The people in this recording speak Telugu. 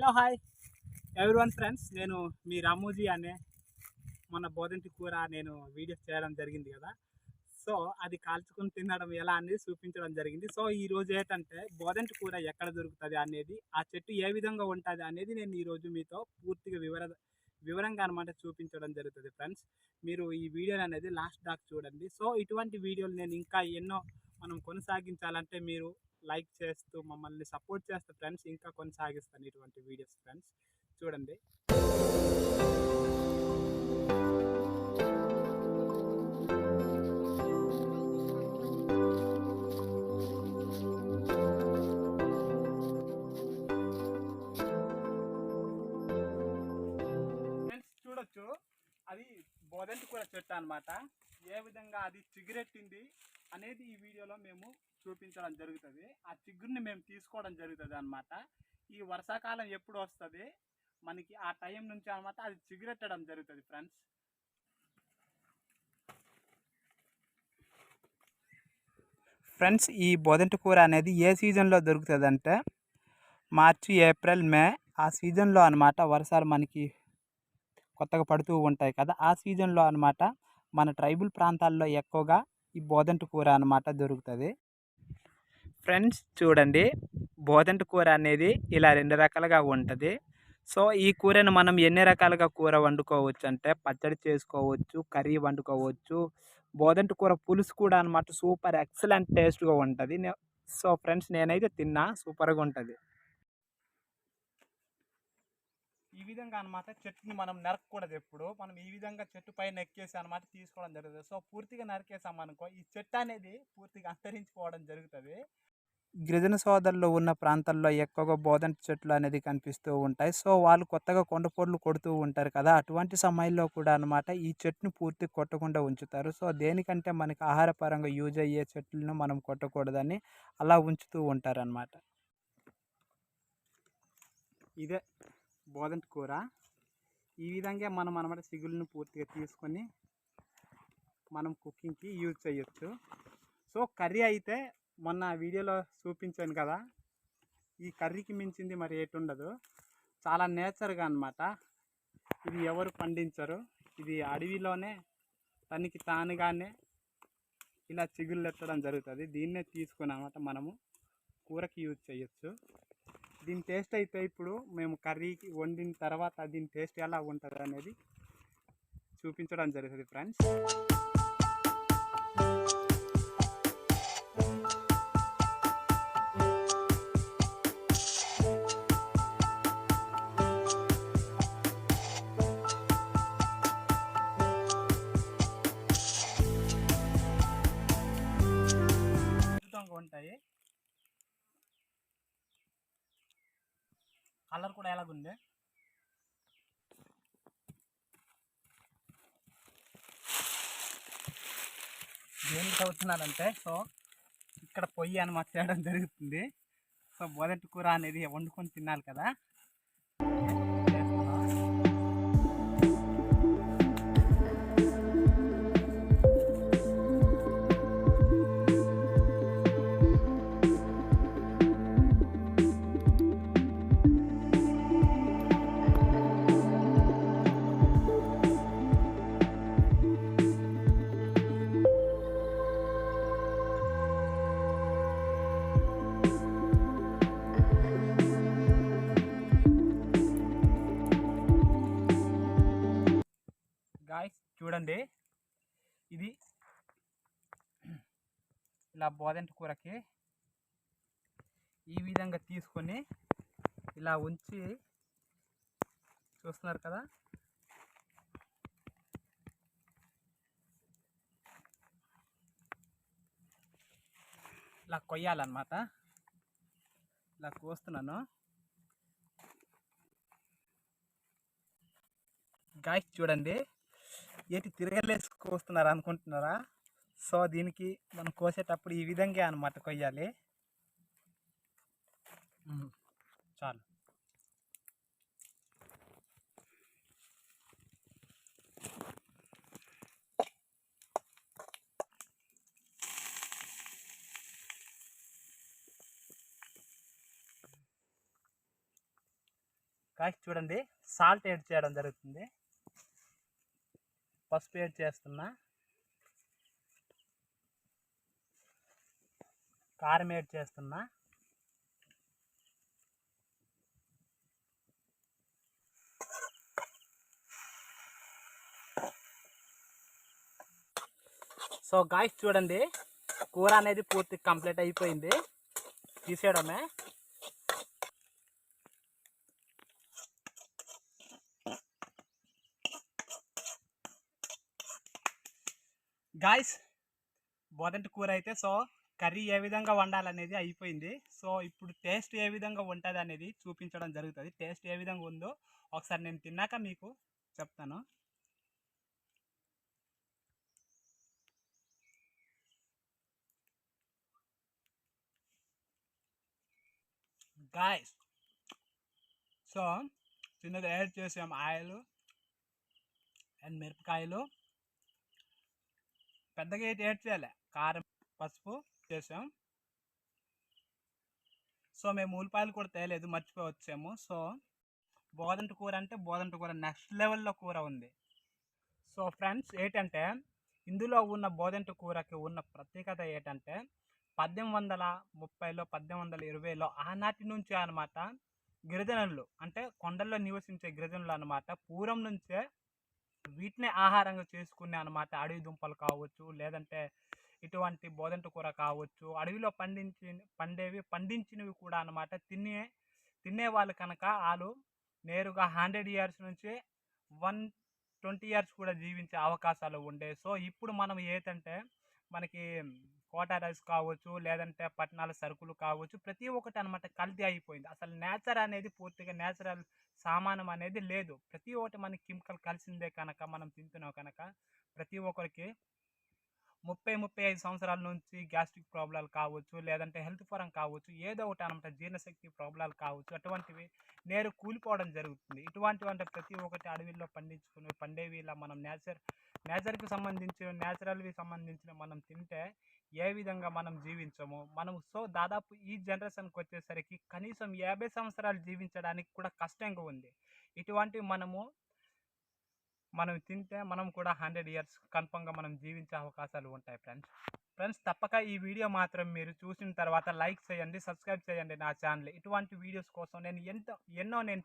హలో హాయ్ వన్ ఫ్రెండ్స్ నేను మీ రామోజీ అనే మన బోధంటి కూర నేను వీడియోస్ చేయడం జరిగింది కదా. సో అది కాల్చుకుని తినడం ఎలా అనేది చూపించడం జరిగింది. సో ఈ రోజు ఏంటంటే బోధంటి కూర ఎక్కడ దొరుకుతుంది అనేది ఆ చెట్టు ఏ విధంగా ఉంటుంది అనేది నేను ఈరోజు మీతో పూర్తిగా వివర వివరంగా అనమాట చూపించడం జరుగుతుంది ఫ్రెండ్స్ మీరు ఈ వీడియోని అనేది లాస్ట్ దాకా చూడండి. సో ఇటువంటి వీడియోలు నేను ఇంకా ఎన్నో మనం కొనసాగించాలంటే మీరు లైక్ చేస్తూ మమ్మల్ని సపోర్ట్ చేస్తే ఫ్రెండ్స్ ఇంకా కొనసాగిస్తాను ఇటువంటి వీడియోస్ ఫ్రెండ్స్. చూడండి. ఫ్రెండ్స్ చూడొచ్చు అది బోధంటి కూడా చెట్టు అనమాట ఏ విధంగా అది చిగురెట్టింది అనేది ఈ వీడియోలో మేము చూపించడం జరుగుతుంది. ఆ చిగురుని మేము తీసుకోవడం జరుగుతుంది అన్నమాట. ఈ వర్షాకాలం ఎప్పుడు వస్తుంది? మనకి ఆ టైం నుంచి అన్నమాట అది చిగురెట్టడం జరుగుతుంది ఫ్రెండ్స్. ఫ్రెండ్స్ ఈ బొదంటి కూర అనేది ఏ సీజన్లో దొరుకుతుంది అంటే మార్చి ఏప్రిల్ మే ఆ సీజన్లో అనమాట వర్షాలు మనకి కొత్తగా పడుతూ ఉంటాయి కదా. ఆ సీజన్లో అన్నమాట మన ట్రైబుల్ ప్రాంతాల్లో ఎక్కువగా ఈ బోధంటి కూర అన్నమాట దొరుకుతుంది. ఫ్రెండ్స్ చూడండి. బోధంటి కూర అనేది ఇలా రెండు రకాలుగా ఉంటుంది. సో ఈ కూరను మనం ఎన్ని రకాలుగా కూర వండుకోవచ్చు అంటే పచ్చడి చేసుకోవచ్చు కర్రీ వండుకోవచ్చు బోధంటి కూర పులుసు కూడా అనమాట సూపర్ ఎక్సలెంట్ టేస్ట్గా ఉంటుంది. సో ఫ్రెండ్స్ నేనైతే తిన్నా సూపర్గా ఉంటుంది. ఈ విధంగా అనమాట చెట్టుని మనం నరకకూడదు ఎప్పుడు. మనం ఈ విధంగా చెట్టు పైన ఎక్కేసి అనమాట తీసుకోవడం జరుగుతుంది. సో పూర్తిగా నరికేసాం అనుకో ఈ చెట్టు అనేది పూర్తిగా అంతరించిపోవడం జరుగుతుంది. గిరిజన సోదరులు ఉన్న ప్రాంతాల్లో ఎక్కువగా బోధన చెట్లు అనేది కనిపిస్తూ ఉంటాయి. సో వాళ్ళు కొత్తగా కొండపోడ్లు కొడుతూ ఉంటారు కదా! అటువంటి సమయంలో కూడా అనమాట ఈ చెట్టును పూర్తి కొట్టకుండా ఉంచుతారు. సో దేనికంటే మనకి ఆహారపరంగా యూజ్ అయ్యే చెట్లను మనం కొట్టకూడదని అలా ఉంచుతూ ఉంటారు అనమాట ఇదే బోధన కూర. ఈ విధంగా మనం అనమాట సిగులను పూర్తిగా తీసుకొని మనం కుకింగ్కి యూజ్ చేయొచ్చు. సో కర్రీ అయితే మొన్న వీడియోలో చూపించాను కదా. ఈ కర్రీకి మించింది మరి ఎటు ఉండదు చాలా నేచర్గా అనమాట ఇది ఎవరు పండించరు. ఇది అడవిలోనే తనకి తానుగానే ఇలా చిగుళ్ళు ఎత్తడం జరుగుతుంది. దీన్నే తీసుకున్నమాట మనము. కూరకి యూజ్ చేయొచ్చు. దీని టేస్ట్ అయితే ఇప్పుడు మేము కర్రీకి వండిన తర్వాత దీని టేస్ట్ ఎలా ఉంటుంది అనేది చూపించడం జరుగుతుంది ఫ్రెండ్స్. ఉంటాయి కలర్ కూడా ఎలాగుంది దేనికి చదువుతున్నారంటే సో ఇక్కడ పొయ్యి అని మా చేయడం జరుగుతుంది. సో మొదటి కూర అనేది వండుకొని తినాలి కదా. చూడండి. ఇది ఇలా బోదంటి కూరకి ఈ విధంగా తీసుకొని ఇలా ఉంచి చూస్తున్నారు కదా. ఇలా కొయ్యాలన్నమాట. ఇలా కోస్తున్నాను. గాయస్ చూడండి. ఏంటి తిరగలేసి కోస్తున్నారు అనుకుంటున్నారా? సో దీనికి మనం కోసేటప్పుడు ఈ విధంగా అనమాట కొయ్యాలి. చాలు. కాసి చూడండి. సాల్ట్ యాడ్ చేయడం జరుగుతుంది. పసుపు యాడ్ చేస్తున్నా? కారం యాడ్ చేస్తున్నా? సో గాయస్ చూడండి. కూర అనేది పూర్తి కంప్లీట్ అయిపోయింది. తీసేయడమే. గాయస్ బోదంటి కూర అయితే సో కర్రీ ఏ విధంగా వండాలనేది అయిపోయింది. సో ఇప్పుడు టేస్ట్ ఏ విధంగా ఉంటుంది అనేది చూపించడం జరుగుతుంది. టేస్ట్ ఏ విధంగా ఉందో ఒకసారి నేను తిన్నాక మీకు చెప్తాను. గాయస్ సో చిన్నది యాడ్ చేసాం ఆయిల్ అండ్ మిరపకాయలు. పెద్దగా ఏంటి యాడ్ చేయాలి? కారం పసుపు చేసాం. సో మేము ఉల్లిపాయలు కూడా తేలేదు మర్చిపోయి వచ్చాము సో బోదంట కూర అంటే బోదంట కూర నెక్స్ట్ లెవెల్లో కూర ఉంది. సో ఫ్రెండ్స్ ఏంటంటే ఇందులో ఉన్న బోదంట కూరకి ఉన్న ప్రత్యేకత ఏంటంటే పద్దెనిమిది వందల ముప్పైలో పద్దెనిమిది వందల ఇరవైలో ఆనాటి నుంచి అనమాట గిరిజనులు అంటే కొండల్లో నివసించే గిరిజనులు అనమాట పూర్వం నుంచే వీటినే ఆహారంగా చేసుకునే అనమాట. అడవి దుంపలు కావచ్చు లేదంటే ఇటువంటి బోదంట కూర కావచ్చు. అడవిలో పండించి పండేవి పండించినవి కూడా అనమాట. తినే తినేవాళ్ళు కనుక వాళ్ళు నేరుగా హండ్రెడ్ ఇయర్స్ నుంచి వన్ ట్వంటీ ఇయర్స్ కూడా జీవించే అవకాశాలు ఉండే. సో ఇప్పుడు మనం ఏంటంటే మనకి కోటా రైస్ కావచ్చు లేదంటే పట్టణాల సరుకులు కావచ్చు ప్రతి ఒక్కటి అనమాట కల్తీ అయిపోయింది. అసలు నేచర్ అనేది పూర్తిగా నేచురల్ సామానం అనేది లేదు. ప్రతి ఒక్కటి మనకి కెమికల్ కలిసిందే కనుక మనం తింటున్నాం కనుక ప్రతి ఒక్కరికి ముప్పై ముప్పై ఐదు సంవత్సరాల నుంచి గ్యాస్ట్రిక్ ప్రాబ్లాలు కావచ్చు లేదంటే హెల్త్ పరం కావచ్చు ఏదో ఒకటి అనమాట జీర్ణశక్తి ప్రాబ్లాలు కావచ్చు అటువంటివి నేరు కూలిపోవడం జరుగుతుంది. ఇటువంటివి అంటే ప్రతి ఒక్కటి అడవిలో పండించుకుని పండేవి ఇలా మనం నేచర్ నేచర్కి సంబంధించిన న్యాచురల్వి సంబంధించిన మనం తింటే ఏ విధంగా మనం జీవించము? మనం సో దాదాపు ఈ జనరేషన్కి వచ్చేసరికి కనీసం యాభై సంవత్సరాలు జీవించడానికి కూడా కష్టంగా ఉంది. ఇటువంటివి మనము మనం తింటే మనం కూడా హండ్రెడ్ ఇయర్స్ కన్ఫర్మ్గా మనం జీవించే అవకాశాలు ఉంటాయి ఫ్రెండ్స్. ఫ్రెండ్స్ తప్పక ఈ వీడియో మాత్రం మీరు చూసిన తర్వాత లైక్ చేయండి సబ్స్క్రైబ్ చేయండి నా ఛానల్. ఇటువంటి వీడియోస్ కోసం నేను ఎంతో ఎన్నో నేను